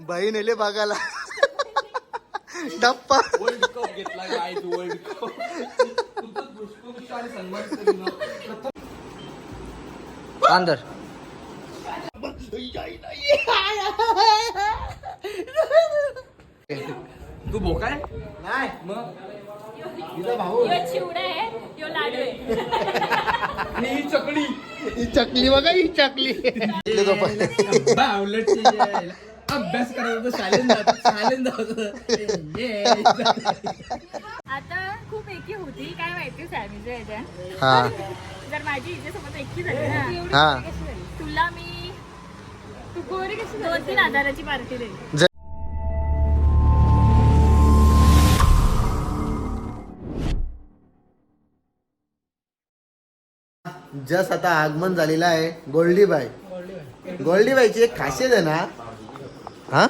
बहीण एले बघायला. डप्पा. वर्ल्ड कप घेतला वर्ल्ड कप अंदर. तू बोकाय नाही. मग? यो चिवडा आहे यो लाडू आहे. आणि ही चकडी ही चकली बघा ही चकली. अभ्यास शाळेत शाळेत ये. आता खूप एकी होती काय माहिती सॅमीच्या ह्याच्या हा. जर माझी हिच्यासोबत एकी झाली ना हा. तुला मी तू गोरी कशी दोन तीन हजाराची पार्टी देईल. जस आता आगमन झालेलं आहे गोल्डीबाई. गोल्डीबाईची एक खासियत आहे ना हा?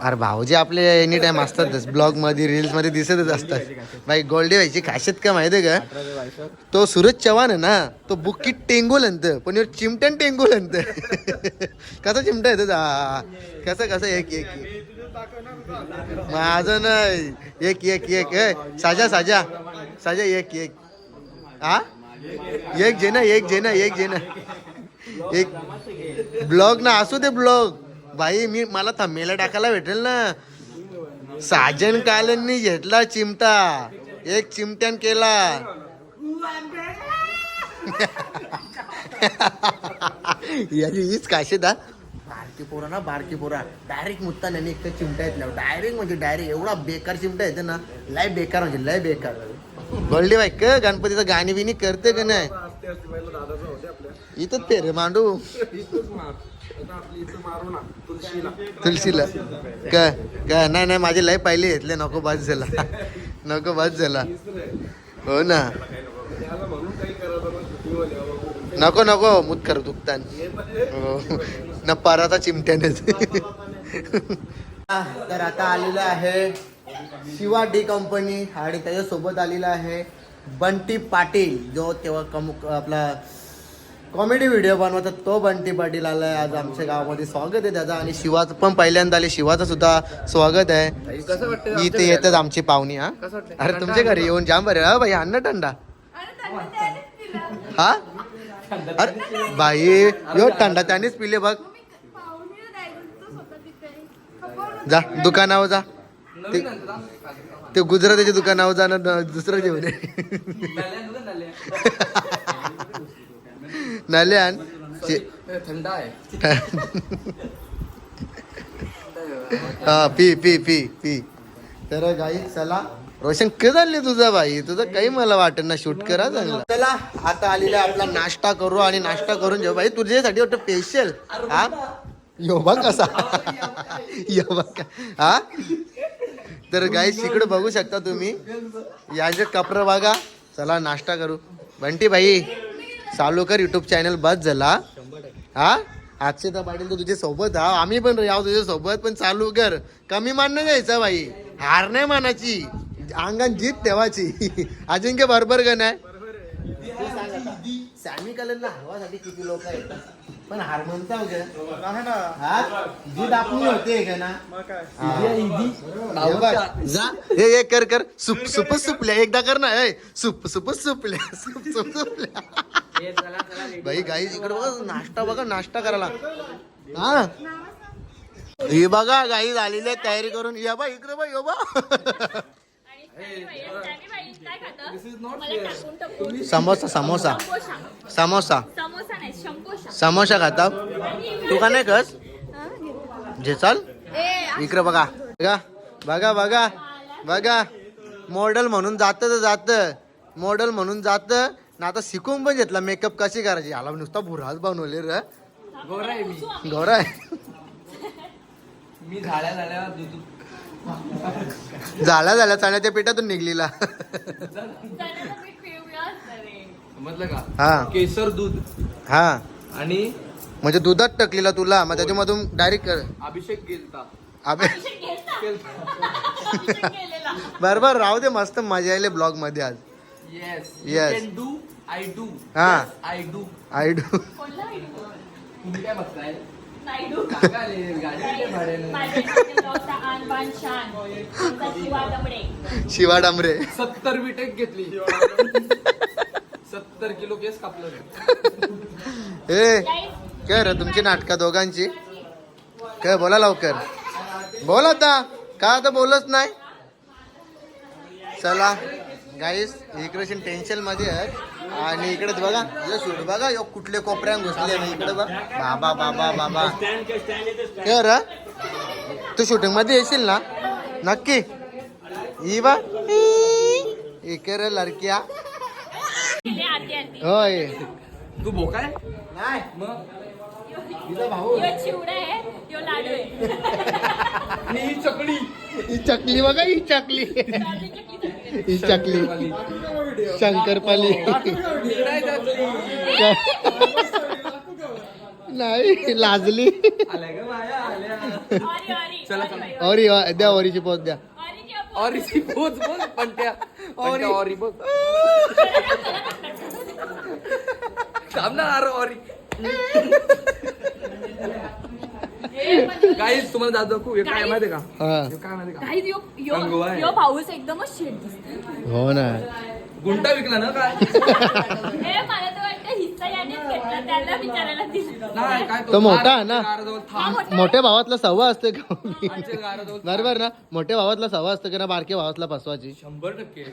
अरे भाऊजी आपले एनी टाइम असतातच ब्लॉगमध्ये रील्समध्ये दिसतच असतात. बाई गोल्डीबाईची खासियत का माहिती आहे का? तो सूरज चव्हाण आहे ना तो बुक्कीत टेंगू लंत पण ह्यो चिमटन टेंगू लंत. कसा चिमटा येतो कसं कसं एक एक. माझं नाही. एक एक एक. साजा साजा. साजा एक एक. हा एक जे ना एक जे ना एक जे ना एक ब्लॉग ना असू दे ब्लॉग. भाई मी मला थांबेला टाकायला भेटेल ना. साजन कालनी घेतला चिमटा. एक चिमट्यान केला. याची हीच काशेदा बारकी पोरा ना बारकी पोरा. डायरेक्ट मुत्ता नाही एक तर चिमटा येतल्या डायरेक्ट म्हणजे डायरेक्ट एवढा बेकार चिमटा येते ना. लय बेकार म्हणजे लय बेकार. गोल्डी बाई क? गणपतीचं गाणी बिनी करते का नाही? इथंच रे मांडू. तुलसीला. का काय नाही नाही माझे लय पाहिले घेतले नको बस झाला. नको बस झाला. हो ना. नको नको मुत कर दुखतान. हो. न पराचा चिमट्यानेच. तर आता आलेलं आहे शिवा डी कंपनी आणि त्याच्यासोबत आलेला आहे बंटी पाटील जो तेव्हा कम आपला कॉमेडी व्हिडिओ बनवता तो बंटी पाटील आलाय आज आमच्या गावामध्ये स्वागत आहे त्याचा आणि शिवाचं पण पहिल्यांदा आले. शिवाचं सुद्धा स्वागत आहे. कसं वाटतं इथे येतात आमची पाहुणी हा? कसं वाटतं? अरे तुमच्या घरी येऊन जाम बरे हा बाई अन्न टंडा हा? अरे बाई यो टंडा त्यानेच पिले बघ. जा दुकानावर जा. ना? ते गुजरातीच्या दुकानावर जा ना दुसरं जेवण नल्या आणतो ना, नल्या. नाले आण चे- ए, थंड हा पी पी पी पी. तर गाई चला. रोशन काय झाले तुझा बाई? तुझं काही मला वाटत ना शूट करा चांगला. चला आता आलेला आपला नाश्ता करू आणि नाश्ता करून जेव्हा बाई तुझ्यासाठी वाटतं स्पेशल हा? यो बघ कसा. यो बघ का. हा? तर गाई इकडे बघू शकता तुम्ही. याचे कपडे बघा चला नाश्ता करू. बंटी भाई चालू कर युट्यूब चॅनल बस झाला हा अक्षता पाटील तर तुझ्या सोबत हा आम्ही पण राहू तुझ्या सोबत पण चालू कर कमी मान नाही भाई. हार नाही मानाची अंगण जीत ठेवायची अजिंक्य बरोबर गण नाही? सॅमी कलरला हवासाठी किती लोक आहेत? पण हार म्हणता हो? हा? आपली होते का ना. जा. हे हे कर कर. सुप सुप सुपल्या एकदा कर ना. ए सुप सुप सुपल्या सुप सुप सुपल्या बाई गाई इकडे बघा नाश्ता बघा नाश्ता करायला. हा? ही बघा गाई झालेली आहे तयारी करून. या बा इकडे बा यो बा. समोसा समोसा. समोसा. समोसा खाता. तू का नाही कस. जे चाल. इकडे बघा. बघा. बघा बघा. बघा. मॉडेल म्हणून जात तर जात. मॉडेल म्हणून जात. ना आता शिकून पण घेतला. मेकअप कशी करायची? आला नुसता भुराच बनवले र. गोरा आहे मी. गौरा आहे. मी झाल्या झाल्या दूध झाल्या झाल्या चाण्याच्या पेटातून निघलेला. समजलं का? हा. केसर दूध. हा. आणि म्हणजे दुधात टाकलेला तुला मग त्याच्यामधून डायरेक्ट कर. अभिषेक गेलता. अबे गेलेला. बरोबर राहू दे मस्त मजा आली ब्लॉगमध्ये आज. Yes Yes. Can do I do हा. I do I do? तुम्ही काय बघताय? नायडू शिवा डांबरे. सत्तर विटेक घेतली. सत्तर किलो केस कापलं ए Guys, काय रे तुमची नाटकं दोघांची. काय बोला लवकर. बोल आता. का आता बोलत नाही? चला. गाईस इकडे टेन्शनमध्ये आहे आणि इकडे बघा यो शूट बघा यो कुठले कोपऱ्यात घुसले ना इकडे बघ. बाबा बाबा बाबा. काय रे तू शूटिंगमध्ये येशील ना? नक्की. ई बा. इकडे रे लडक्या. होय. तू बोकाय नाही. मग? भाऊ. यो चिवडा आहे यो लाडू आहे. आणि ही चकडी ही चकली बघा ही चकली. चालली चकली. शंकरपाली. नाही लाजली. ऑरी वा- द्या ऑरीची पोत द्या. ऑरीची पोच बोल पंट्या पंट्या ऑरी बघ. थांब ना अरे ऑरी हे पण- गाईज तुम्हाला दादा दाखवू. हे काय माहिती का? हा. हे काय माहिती का? Guys, यो यो कंगवा आहे. यो पाऊस एकदमच शेट दिसतोय. हो ना. गुंटा विकला ना काय? हे मला तर वाटतं हिस्सा यानेच घेतला त्याला विचारायला दिलं नाही काय तो मोठा आहे ना? गाराजवळ थांब. मोठा मोठ्या भावातला सव्वा असते का? आमच्या गाराजवळ थांब. बरोबर ना? मोठ्या भावातला सव्वा असतं का ना बारक्या भावातला फसवाची शंभर टक्के.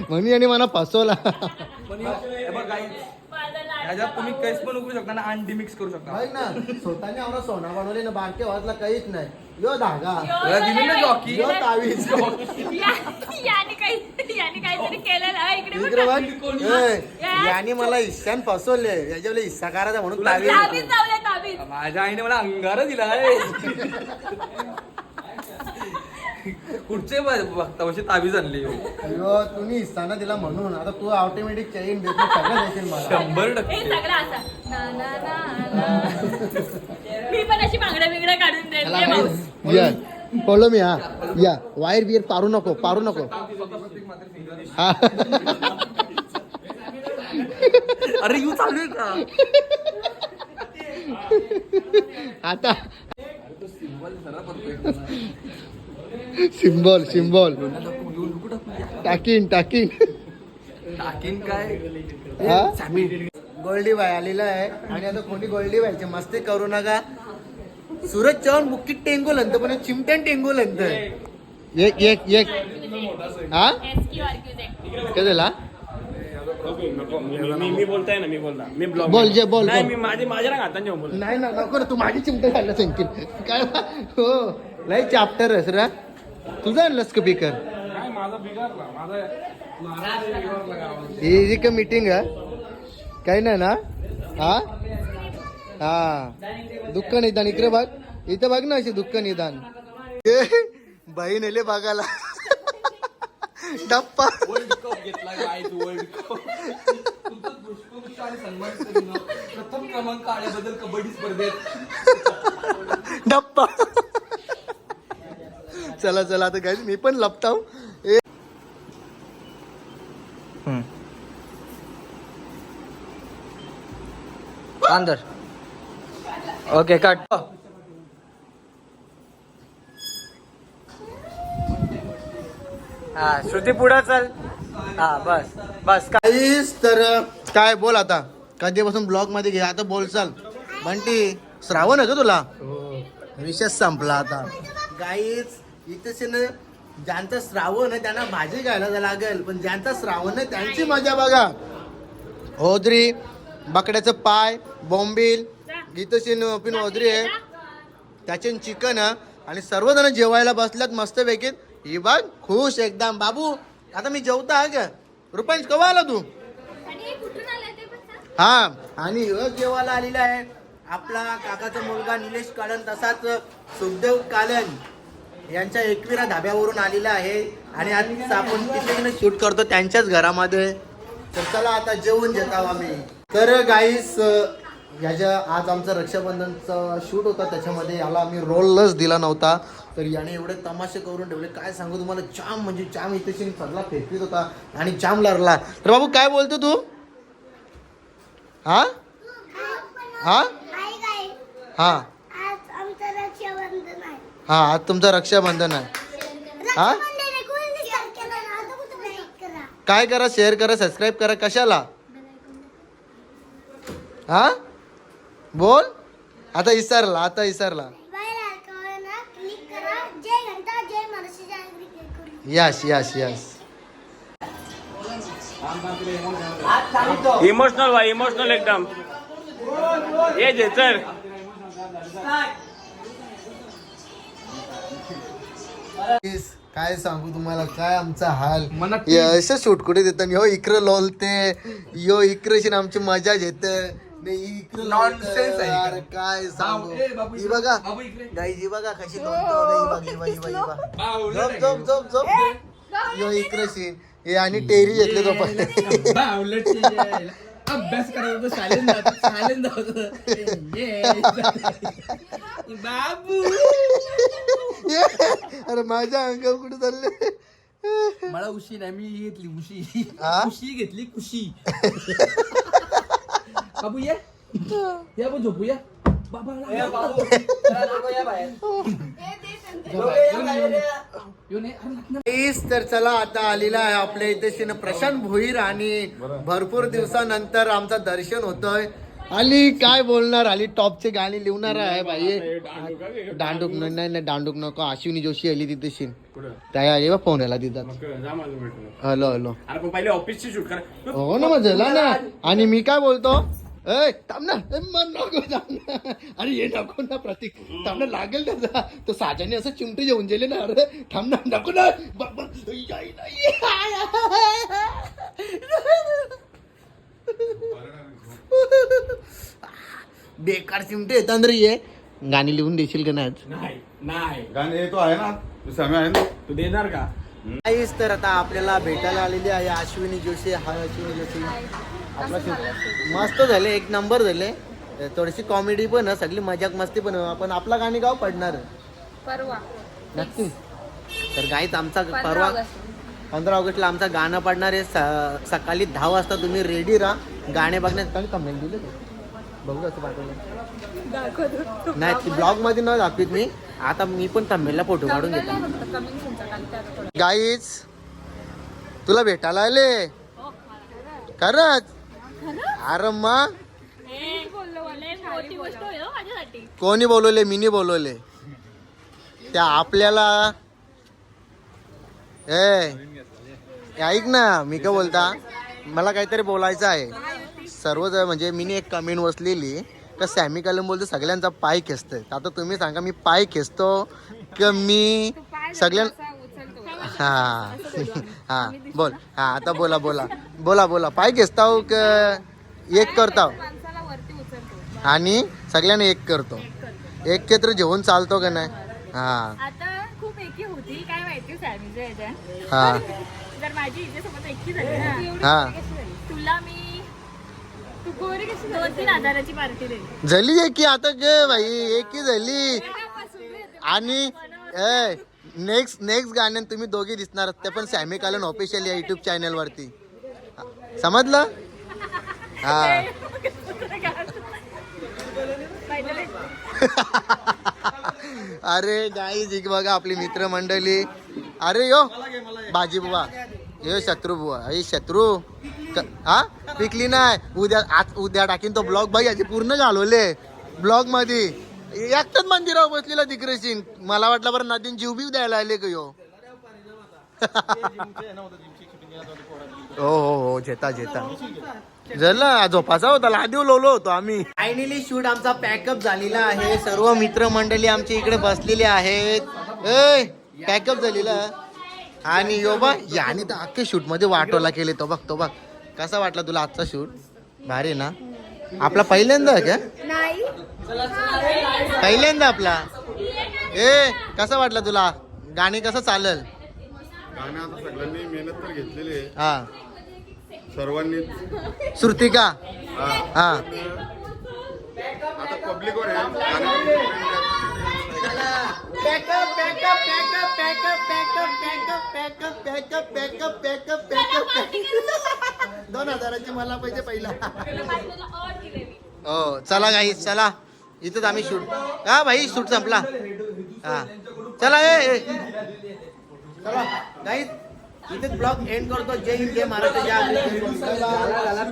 म्हणून यांनी मला फसवला. पण हे- हे बघ गाईज माझा लाडका ह्याच्यात तुम्ही भाऊ. कैस पण उकळू शकता ना अंडी मिक्स करू शकता. ना स्वतःने आम्हाला सोना बनवले ना बारक्या भावातला काहीच नाही. यो धागा. यो दिली ना. जॉकी यो तावीज. या- याने काही याने काहीतरी केलेलं आहे. इकडे इकडे बघा. बघ ए, याने मला हिस्सान फसवले. याच्यावर हिस्सा करायचा म्हणून लावलंय माझ्या आईने मला अंगार दिलाय कुठचे बघता म्हणजे ताबीज आणली यो तुम्ही हिस्सा दिला म्हणून. आता तू ऑटोमॅटिक चेन देत सगळं देशील मला. शंभर हे टक्के. सगळं असा. ना, ना, ना, ना. मी पण अशी बांगड्या बिंगड्या काढून देईल हे पाऊस. या. बोलो मी हा. या. वायर बियर पारू नको पारू नको. हा. अरे यू चालू आहे का? आता सिम्बॉल सिम्बॉल. टाकीन टाकीन. टाकीन काय? हा? गोल्डी बाय आलेला आहे. आणि आता कोणी गोल्डी बायचे? मस्ती करू नका. सूरज चव्हाण बुक्कीत टेंगूल अंत पण चिमट्यान टेंगूल अंत एक एक एक. हा? काय झाला? मी मी बोलताय ना मी बोलता मी ब्लॉग बोल जे बोल नाही बोल. मी माझे माझ्या ना हातांच्या बोल नाही ना नको ना तू माझी चिमटे खायला सांगतील काय हो. लय चाप्टर आहेस रा. तुझा आणलंस का बिकर ही जी का मीटिंग आहे काही नाही ना? हा? हा. दुःख निदान. इकडे बघ. इथे बघ ना अशी दुःख निदान. बहीण एले बघायला डप्पा. वर्ल्ड कप घेतला तू वर्ल्ड कप तुमचं पुष्पगुच्छ आणि सन्मान ना, प्रथम क्रमांक आल्याबद्दल कबड्डी स्पर्धेत. डप्पा. चला चला आता काय मी पण लपताव. ए. अंदर. ओके कट हा श्रुती पुढं चल. हा बस बस काहीच तर काय बोल आता? कधीपासून ब्लॉगमध्ये घे आता बोल चाल. म्हणती श्रावण आहे का तुला? विषय संपला आता. गाईच इथेच ना ज्यांचं श्रावण आहे त्यांना भाजी घ्यायला लागेल पण ज्यांचा श्रावण आहे त्यांची मजा बघा. ओदरी बकड्याचं पाय बॉम्बिल गीतशीन पिन ओदरी आहे. त्याचे चिकन आणि सर्वजण जेवायला बसल्यात मस्त पैकी ही बघ खुश एकदम. बाबू आता मी जेवता आहे का? रुपांश कवा आला तू? हे. हा आणि जेवायला आलेला आहे. आपला काकाचा मुलगा निलेश कालन तसाच सुखदेव कालन यांच्या एकविरा धाब्यावरून आलेला आहे. आणि आज आपण तिथे शूट करतो त्यांच्याच घरामध्ये. तर चला आता जेवून घेत आम्ही. तर गाईस ह्याच्या आज आमचा रक्षाबंधनचा शूट होता त्याच्यामध्ये याला आम्ही रोलच दिला नव्हता. तर याने एवढे तमाशे करून ठेवले. काय सांगू तुम्हाला? जाम म्हणजे जाम इथे सगळा फेकवीत होता आणि जाम लढला तर बाबू काय बोलतो तू? हा? हा? हा. हा आज तुमचं रक्षाबंधन आहे. हा? काय करा? शेअर करा सबस्क्राईब करा. कशाला? हा? बोल. आता इसरला आता इसरला बाहेर ऐकावं ना क्लिक करा जय घंटा जय महाराष्ट्र जय अंग्रेजी click करून यस यस यस इमोशनल व्हा इमोशनल एकदम. ये जे चल. काय सांगू तुम्हाला काय आमचा हाल? असं शूट कुठे देतात ह्यो इकडे लोलते यो इकडेशी आमची मजा घेते. Nonsense आहे इकडे. काय सांगू ए, बाबू ही इकडे. बघा बाबू इकडे. गाई ही बघा कशी लोलते ही बघ, ही बघ, ही बघ, बघ. झोप झोप झोप झोप यो इकडे सीन हे आणि टेरी घेतले तो पण यायला. अभ्यास करायला तर शाळेत जातो शाळेत जातो ये. बाबू अरे माझ्या अंगावर कुठे चालले मला उशी नाही मी घेतली उशी हा? उशी घेतली कुशी बाबू ये या पण झोपू या बाबा येऊन ये. अरे लग्न प्लीज तर चला आता आलेला आहे आपल्या इथे शिन प्रशांत भोईर आणि भरपूर दिवसानंतर आमचं दर्शन होतंय. आली काय बोलणार? आली टॉपचे गाणी लिहणार आहे भाई. दांडूक न- नाही नाही दांडूक नको. अश्विनी जोशी आली तिथे शिन. त्या आली बा फोन आला तिथं. Hello hello. अरे पण पहिले ऑफिसची शूट करा. हो ना मग झाला ना. आणि मी काय बोलतो? ए थांब ना मन नको थांब ना. अरे ये नको ना प्रतीक. थांब ना लागेल त्याचा तो साजाने असं चिमटे जेवून गेले ना अरे. थांब ना. नको ना. बेकार चिमटे येतात रे ये. गाणी लिहून देशील का नाही आज? नाही नाही. गाणे तो आहे ना. समय आहे ना. तू देणार का? काहीच तर आता आपल्याला भेटायला आलेली आहे अश्विनी जोशी. हाय अश्विनी जोशी. आपला मस्त झाले एक नंबर झाले. थोडीशी कॉमेडी पण सगळी मजाक मस्ती पण. आपण आपला गाणी गाव पडणार. परवा. नक्की तर गाईत आमचा परवा पंधरा ऑगस्टला आमचं गाणं पडणार आहे. स- सकाळी दहा वाजता तुम्ही रेडी राहा. गाणे बघण्यात काही कमेंट दिले? बघू असं पाठवलं. नाही ती ब्लॉगमध्ये न दाखवीत मी. आता मी पण तमिळला फोटो काढून घेतो. गाईच तुला भेटायला आले? हो, खरंच? अरे मग कोणी बोलवले? मीनी बोलवले. त्या आपल्याला? ए ऐक ना मी काय बोलता? मला काहीतरी बोलायचं आहे. सर्वच म्हणजे मीनी एक कमेंट वसलेली का सॅमी कलम बोलतो सगळ्यांचा पाय खेचतोय. आता तुम्ही सांगा मी पाय खेचतो की मी सगळ्यां हा. हा. बोल. हा आता बोला बोला. बोला बोला. पाय खेचता हो क? एक करताव माणसाला वरती उचलतो. आणि सगळ्यांना एक करतो. एक केत्र जेवून चालतो का नाही? हा. आता खूप एकी होती. काय माहिती ह्याच्यात हा. जर माझी हिच्यासोबत एकी झाली ना हा. तुला मी तू गोरी कशी दोन तीन हजाराची पार्टी देईल झाली आहे की आता गे भाई एकी झाली. आणि ए नेक्स्ट नेक्स्ट गाण्यात तुम्ही दोघे दिसणार ते पण सॅमी कालन ऑफिशियल या युट्यूब चॅनल वरती. समजलं? हा. अरे जिग बघा आपली मित्रमंडळी. अरे यो बाजी बुवा. यो शत्रू बुवा. अरे शत्रू. हा? पिकली नाही. उद्या आज उद्या टाकीन तो ब्लॉग. बाई याची पूर्ण घालवले. ब्लॉगमध्ये एकटाच मंदिरावर बसलेला तिकडेशीन मला वाटलं बरं नदीन जीव बीव द्यायला आले का यो? हो हो हो. जेता जेता. झालं झोपाचा होता लादीव लोलो होतो आम्ही. फायनली शूट आमचा पॅकअप झालेला आहे. सर्व मित्रमंडळी आमच्या इकडे बसलेले आहेत. ए पॅकअप झालेला. आणि यो बा याने तर अख्खे शूटमध्ये वाटोला केले तो बघ तो बघ. कसा वाटला तुला आजचा शूट भारी ना? आपला पहिल्यांदा आहे का? नाही. पहिल्यांदा आपला? ए कसा वाटला तुला? गाणी कसं चालल? गाणे आता सगळ्यांनी मेहनत तर घेतलेली आहे. हा. सर्वांनी श्रुतिका हा आता पब्लिक पब्लिकवर दोन हजाराचे मला पाहिजे पहिला हो चला काही चला इथंच आम्ही शूट हा भाई शूट संपला हा चला ए चला नाही इथेच ब्लॉग एंड करतो. जय हिंद जय महाराष्ट्र